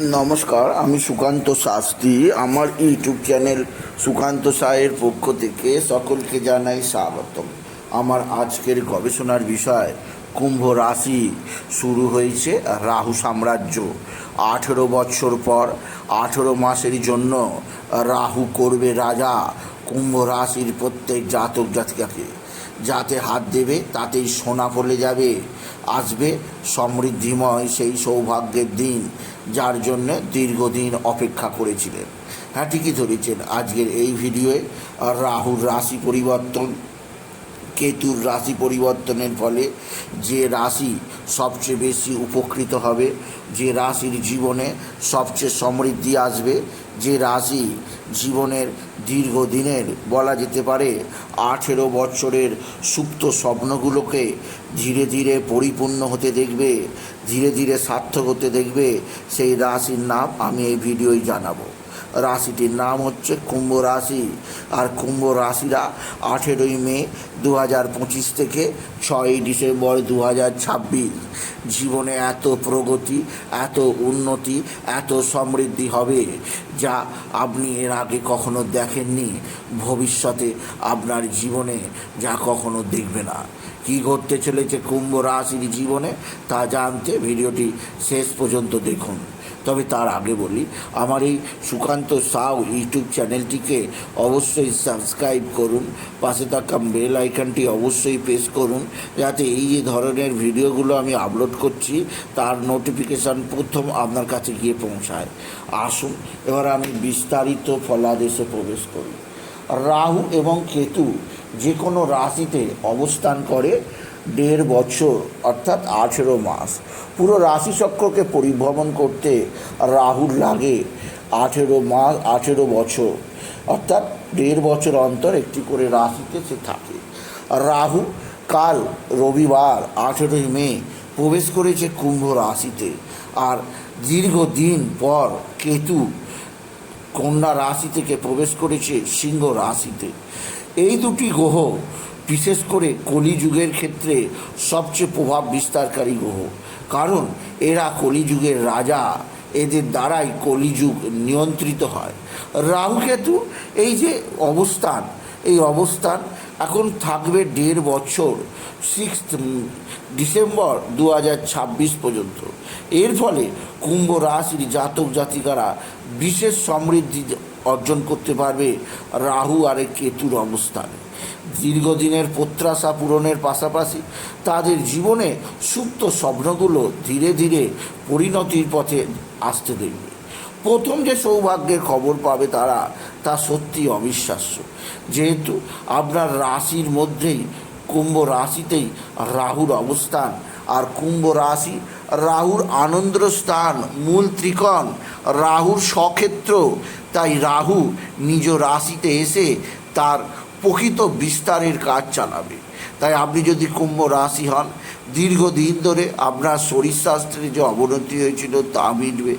নমস্কার, আমি সুকান্ত শাস্ত্রী। আমার ইউটিউব চ্যানেল সুকান্ত সায়ের পক্ষ থেকে সকলকে জানাই স্বাগতম। আমার আজকের গবেষণার বিষয়, কুম্ভ রাশি শুরু হয়েছে রাহু সাম্রাজ্য। আঠেরো বছর পর, আঠেরো মাসের জন্য রাহু করবে রাজা কুম্ভ রাশির প্রত্যেক জাতক জাতিকাকে। যাতে হাত দেবে, তাতেই সোনা ফলে যাবে। আসবে সমৃদ্ধিময় সেই সৌভাগ্যের দিন, যার জন্য দীর্ঘদিন অপেক্ষা করেছিলেন। হ্যাঁ ঠিকই ধরেছেন। আজকের এই ভিডিওয়ে রাহুর রাশি পরিবর্তন কেতুর রাশি পরিবর্তনের ফলে যে রাশি সবচেয়ে বেশি উপকৃত হবে, যে রাশির জীবনে সবচেয়ে সমৃদ্ধি আসবে, যে রাশি জীবনের দীর্ঘদিনের বলা যেতে পারে আঠেরো বছরের সুপ্ত স্বপ্নগুলোকে ধীরে ধীরে পরিপূর্ণ হতে দেখবে, ধীরে ধীরে সার্থক হতে দেখবে, সেই রাশির নাম আমি এই ভিডিওয় জানাব। রাশিটির নাম হচ্ছে কুম্ভ রাশি। আর কুম্ভ রাশিরা আঠেরোই মে দু হাজার পঁচিশ থেকে ছয়ই ডিসেম্বর দু হাজার ছাব্বিশ। জীবনে এত প্রগতি, এত উন্নতি, এত সমৃদ্ধি হবে যা আপনি এর আগে কখনো দেখেননি। ভবিষ্যতে আপনার জীবনে যা কখনো দেখবে না। কি ঘটতে চলেছে কুম্ভ রাশির জীবনে তা জানতে ভিডিওটি শেষ পর্যন্ত দেখুন। তবে তার আগে বলি, আমার এই সুকান্ত সাউ ইউটিউব চ্যানেলটিকে অবশ্যই সাবস্ক্রাইব করুন, পাশে থাকা বেল আইকনটি অবশ্যই প্রেস করুন, যাতে এই যে ধরনের ভিডিওগুলো আমি আপলোড করছি, তার নোটিফিকেশান প্রথম আপনার কাছে গিয়ে পৌঁছায়। আসুন, এবার আমি বিস্তারিত ফলাদেশে প্রবেশ করি। রাহু এবং কেতু যে কোনো রাশিতে অবস্থান করে দেড় বছর, অর্থাৎ আঠেরো মাস। পুরো রাশিচক্রকে পরিভ্রমণ করতে রাহুর লাগে আঠেরো মাস আঠেরো বছর, অর্থাৎ দেড় বছর অন্তর একটি করে রাশিতে সে থাকে। রাহু কাল রবিবার আঠেরোই মে প্রবেশ করেছে কুম্ভ রাশিতে আর দীর্ঘদিন পর কেতু কন্যা রাশি থেকে প্রবেশ করেছে সিংহ রাশিতে। এই দুটি গ্রহ বিশেষ করে কলিযুগের ক্ষেত্রে সবচেয়ে প্রভাব বিস্তারকারী গ্রহ। কারণ এরা কলিযুগের রাজা, এদের দ্বারাই কলিযুগ নিয়ন্ত্রিত হয়। রাহুকেতু, এই যে অবস্থান, এই অবস্থান এখন থাকবে দেড় বছর সিক্স ডিসেম্বর দু হাজার ছাব্বিশ পর্যন্ত। এর ফলে কুম্ভ রাশির জাতক জাতিকারা বিশেষ সমৃদ্ধি অর্জন করতে পারবে রাহু আর কেতুর অবস্থানে। দীর্ঘদিনের প্রত্যাশা পূরণের পাশাপাশি তাদের জীবনে সুপ্ত স্বপ্নগুলো ধীরে ধীরে পরিণতির পথে আসতে দেখবে। প্রথম যে সৌভাগ্যের খবর পাবে তারা, তা সত্যি অবিশ্বাস্য। যেহেতু আপনার রাশির মধ্যেই কুম্ভ রাশিতেই রাহুর অবস্থান, আর কুম্ভ রাশি রাহুর আনন্দ স্থান মূল ত্রিকোণ, রাহুর স্বক্ষেত্র। তাই রাহু নিজ রাশিতে এসে তার প্রকৃত বিস্তারের কাজ চালাবে। তাই আপনি যদি কুম্ভ রাশি হন, দীর্ঘদিন ধরে আপনার শরীর স্বাস্থ্যের যে অবনতি হয়েছিল তা মিটবে।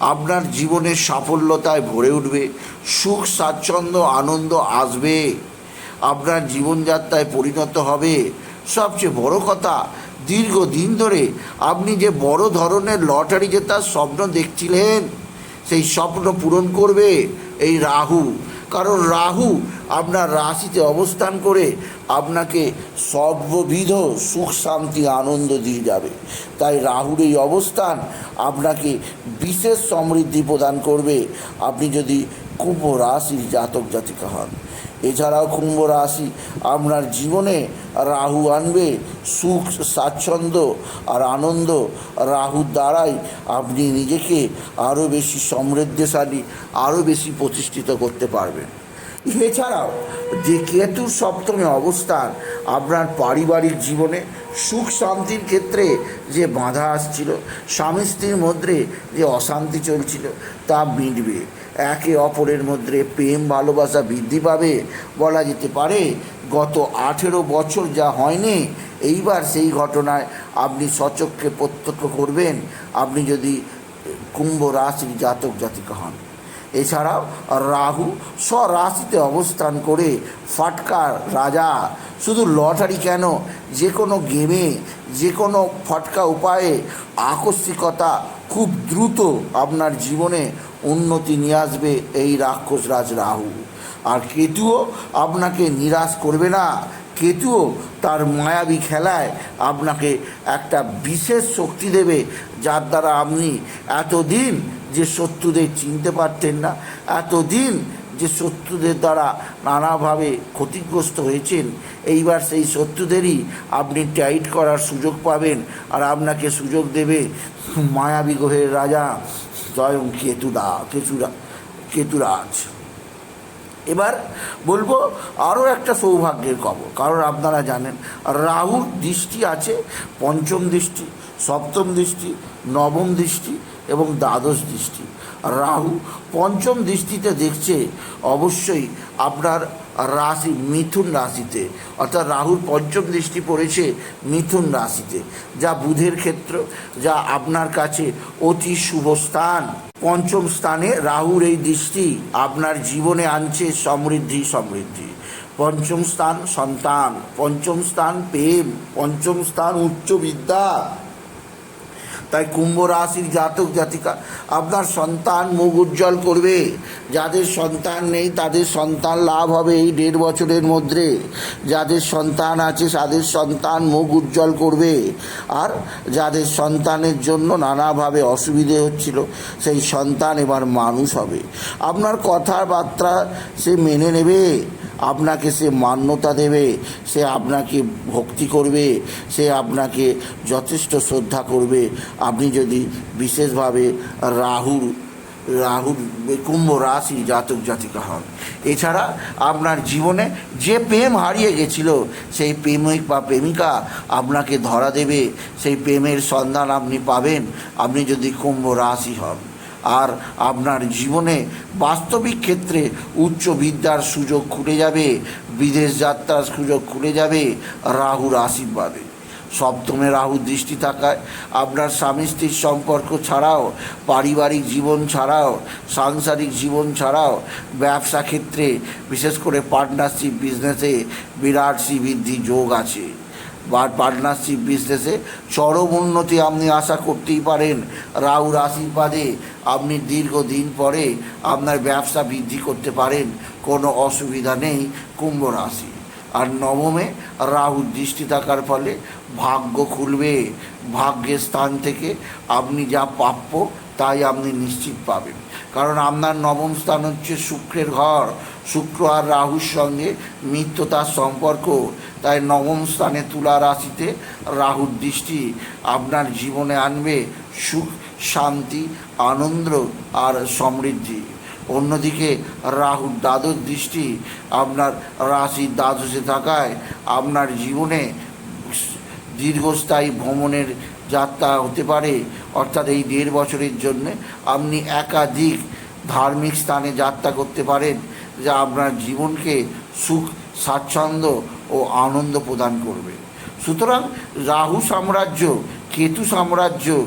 আপনার জীবনের সাফল্যতায় ভরে উঠবে। সুখ, স্বাচ্ছন্দ্য, আনন্দ আসবে। আপনার জীবনযাত্রায় পরিণত হবে। সবচেয়ে বড় কথা দীর্ঘদিন ধরে আপনি যে বড় ধরনের লটারি জেতার স্বপ্ন দেখছিলেন, সেই স্বপ্ন পূরণ করবে এই রাহু। কারণ রাহু আপনার রাশিতে অবস্থান করে আপনাকে সর্ববিধ সুখ, শান্তি, আনন্দ দিয়ে যাবে। তাই রাহুর এই অবস্থান আপনাকে বিশেষ সমৃদ্ধি প্রদান করবে। আপনি যদি কুম্ভ রাশির জাতক জাতিকা হন এছাড়াও কুম্ভ রাশি আপনার জীবনে রাহু আনবে, সুখ, স্বাচ্ছন্দ্য আর আনন্দ রাহুর দ্বারাই আপনি নিজেকে আরও বেশি সমৃদ্ধশালী আরও বেশি প্রতিষ্ঠিত করতে পারবেন। এছাড়াও যে কেতুর সপ্তমে অবস্থান আপনার পারিবারিক জীবনে সুখ শান্তির ক্ষেত্রে যে বাধা আসছিল, স্বামী স্ত্রীর মধ্যে যে অশান্তি চলছিল তা মিটবে। একে অপরের মধ্যে প্রেম, ভালোবাসা বৃদ্ধি পাবে। বলা যেতে পারে, গত আঠেরো বছর যা হয়নি, এইবার সেই ঘটনায় আপনি সচক্ষে প্রত্যক্ষ করবেন। আপনি যদি কুম্ভ রাশির জাতক জাতিকা হন। এছাড়াও রাহু স্বরাশিতে অবস্থান করে ফাটকার রাজা। শুধু লটারি কেন? যে কোনো গেমে যে কোনো ফটকা উপায়ে আকস্মিকতা খুব দ্রুত আপনার জীবনে উন্নতি নিয়ে আসবে এই রাক্ষস রাজ রাহু। আর কেতুও আপনাকে নিরাশ করবে না। কেতুও তার মায়াবী খেলায় আপনাকে একটা বিশেষ শক্তি দেবে, যার দ্বারা আপনি এতদিন যে শত্রুদের চিনতে পারতেন না, এতদিন যে শত্রুদের দ্বারা নানাভাবে ক্ষতিগ্রস্ত হয়েছেন, এইবার সেই শত্রুদেরই আপনি টাইট করার সুযোগ পাবেন। আর আপনাকে সুযোগ দেবে মায়াবী গ্রহের রাজা। স্বয়ং কেতুদা, কেতুরা, কেতুরাজ। এবার বলব আরও একটা সৌভাগ্যের খবর, কারণ আপনারা জানেন, রাহুর দৃষ্টি আছে পঞ্চম দৃষ্টি, সপ্তম দৃষ্টি, নবম দৃষ্টি এবং দ্বাদশ দৃষ্টি। রাহু পঞ্চম দৃষ্টিতে দেখছে অবশ্যই আপনার রাশি মিথুন রাশিতে। অর্থাৎ রাহুর পঞ্চম দৃষ্টি পড়েছে মিথুন রাশিতে। যা বুধের ক্ষেত্র, যা আপনার কাছে অতি শুভ স্থান। পঞ্চম স্থানে রাহুর এই দৃষ্টি আপনার জীবনে আনছে সমৃদ্ধি সমৃদ্ধি। পঞ্চম স্থান সন্তান, পঞ্চম স্থান প্রেম, পঞ্চম স্থান উচ্চ বিদ্যা। তাই কুম্ভ রাশির জাতক জাতিকা, আপনার সন্তান মুখ উজ্জ্বল করবে। যাদের সন্তান নেই, তাদের সন্তান লাভ হবে এই দেড় বছরের মধ্যে। যাদের সন্তান আছে, তাদের সন্তান মুখ উজ্জ্বল করবে। আর যাদের সন্তানের জন্য নানাভাবে অসুবিধে হচ্ছিল, সেই সন্তান এবার মানুষ হবে। আপনার কথাবার্তা সে মেনে নেবে। আপনাকে সে মান্যতা দেবে, সে আপনাকে ভক্তি করবে, সে আপনাকে যথেষ্ট শ্রদ্ধা করবে। আপনি যদি বিশেষভাবে রাহুর রাহুর কুম্ভ রাশি জাতক জাতিকা হন। এছাড়া আপনার জীবনে যে প্রেম হারিয়ে গেছিল, সেই প্রেমিক বা প্রেমিকা আপনাকে ধরা দেবে, সেই প্রেমের সন্ধান আপনি পাবেন। আপনি যদি কুম্ভ রাশি হন। আর আপনার জীবনে বাস্তবিক ক্ষেত্রে উচ্চ বিদ্যার সুযোগ খুলে যাবে, বিদেশ যাত্রার সুযোগ খুলে যাবে, রাহুর আশীর্বাদে। সপ্তমে রাহু দৃষ্টি থাকায় আপনার স্বামী স্ত্রীর সম্পর্ক ছাড়াও, পারিবারিক জীবন ছাড়াও, সাংসারিক জীবন ছাড়াও, ব্যবসা ক্ষেত্রে বিশেষ করে পার্টনারশিপ বিজনেসে বিরাট শ্রীবৃদ্ধি যোগ আছে। বা পার্টনারশিপ বিজনেসে চরম উন্নতি আপনি আশা করতেই পারেন। রাহুর আশীর্বাদে আপনি দীর্ঘদিন পরে আপনার ব্যবসা বৃদ্ধি করতে পারেন। কোনো অসুবিধা নেই কুম্ভ রাশি। আর নবমে রাহুর দৃষ্টি থাকার ফলে ভাগ্য খুলবে। ভাগ্যের স্থান থেকে আপনি যা প্রাপ্য তাই আপনি নিশ্চিত পাবেন। কারণ আপনার নবম স্থান হচ্ছে শুক্রের ঘর। শুক্র আর রাহুর সঙ্গে মিত্রতার সম্পর্ক। তাই নবম স্থানে তুলা রাশিতে রাহুর দৃষ্টি আপনার জীবনে আনবে। সুখ, শান্তি, আনন্দ আর সমৃদ্ধি। অন্যদিকে রাহুর দ্বাদশ দৃষ্টি আপনার রাশির দ্বাদশে থাকায় আপনার জীবনে দীর্ঘস্থায়ী ভ্রমণের যাত্রা হতে পারে। অর্থাৎ এই দেড় বছরের জন্য আপনি একাধিক ধার্মিক স্থানে যাত্রা করতে পারেন, যা আপনার জীবনকে সুখ, স্বাচ্ছন্দ্য ও আনন্দ প্রদান করবে। সুতরাং রাহু সাম্রাজ্য, কেতু সাম্রাজ্য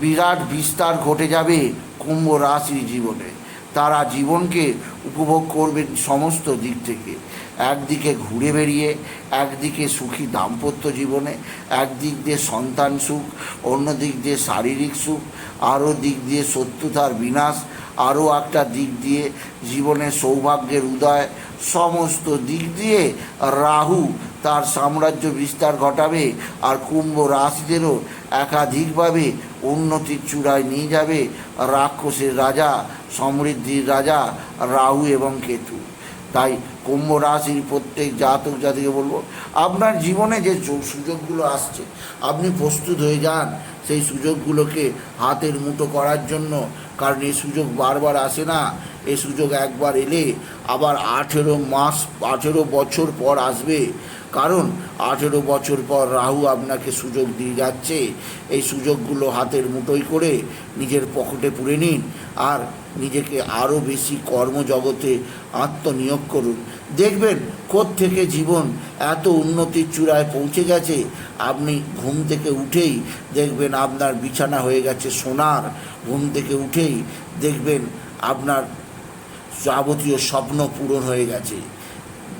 বিরাট বিস্তার ঘটে যাবে কুম্ভ রাশির জীবনে। তারা জীবনকে উপভোগ করবেন সমস্ত দিক থেকে। একদিকে ঘুরে বেরিয়ে একদিকে সুখী দাম্পত্য জীবনে, একদিক দিয়ে সন্তান সুখ, অন্য দিক দিয়ে শারীরিক সুখ, আরও দিক দিয়ে শত্রুতার বিনাশ, আরও একটা দিক দিয়ে জীবনের সৌভাগ্যের উদয়, সমস্ত দিক দিয়ে রাহু তার সাম্রাজ্য বিস্তার ঘটাবে আর কুম্ভ রাশিদেরও একাধিকভাবে উন্নতির চূড়ায় নিয়ে যাবে রাক্ষসের রাজা, সমৃদ্ধির রাজা, রাহু এবং কেতু। তাই কুম্ভ রাশির প্রত্যেক জাতক জাতিকে বলব, আপনার জীবনে যে সুযোগগুলো আসছে, আপনি প্রস্তুত হয়ে যান সেই সুযোগগুলোকে হাতের মুঠো করার জন্য, কারণ এই সুযোগ বারবার আসে না, এই সুযোগ একবার এলে আবার আঠেরো মাস, আঠেরো বছর পর আসবে। কারণ আঠেরো বছর পর রাহু আপনাকে সুযোগ দিয়ে যাচ্ছে। এই সুযোগগুলো হাতের মুঠোই করে নিজের পকেটে পুরে নিন আর নিজেকে আরও বেশি কর্মজগতে আত্মনিয়োগ করুন। দেখবেন থেকে জীবন এত উন্নতির চূড়ায় পৌঁছে গেছে। আপনি ঘুম থেকে উঠেই দেখবেন আপনার বিছানা হয়ে গেছে সোনার। ঘুম থেকে উঠেই দেখবেন আপনার যাবতীয় স্বপ্ন পূরণ হয়ে গেছে।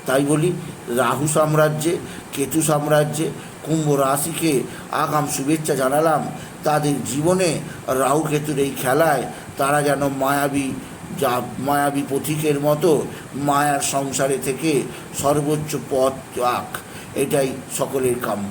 তাই বলি, রাহু সাম্রাজ্যে, কেতু সাম্রাজ্যে, কুম্ভ রাশিকে আগাম শুভেচ্ছা জানালাম। তাদের জীবনে রাহু কেতুর এই খেলায় তারা যেন মায়াবী, যা মায়াবী পথিকের মতো মায়ার সংসারে থেকে সর্বোচ্চ পথ আক এটাই সকলের কাম্য।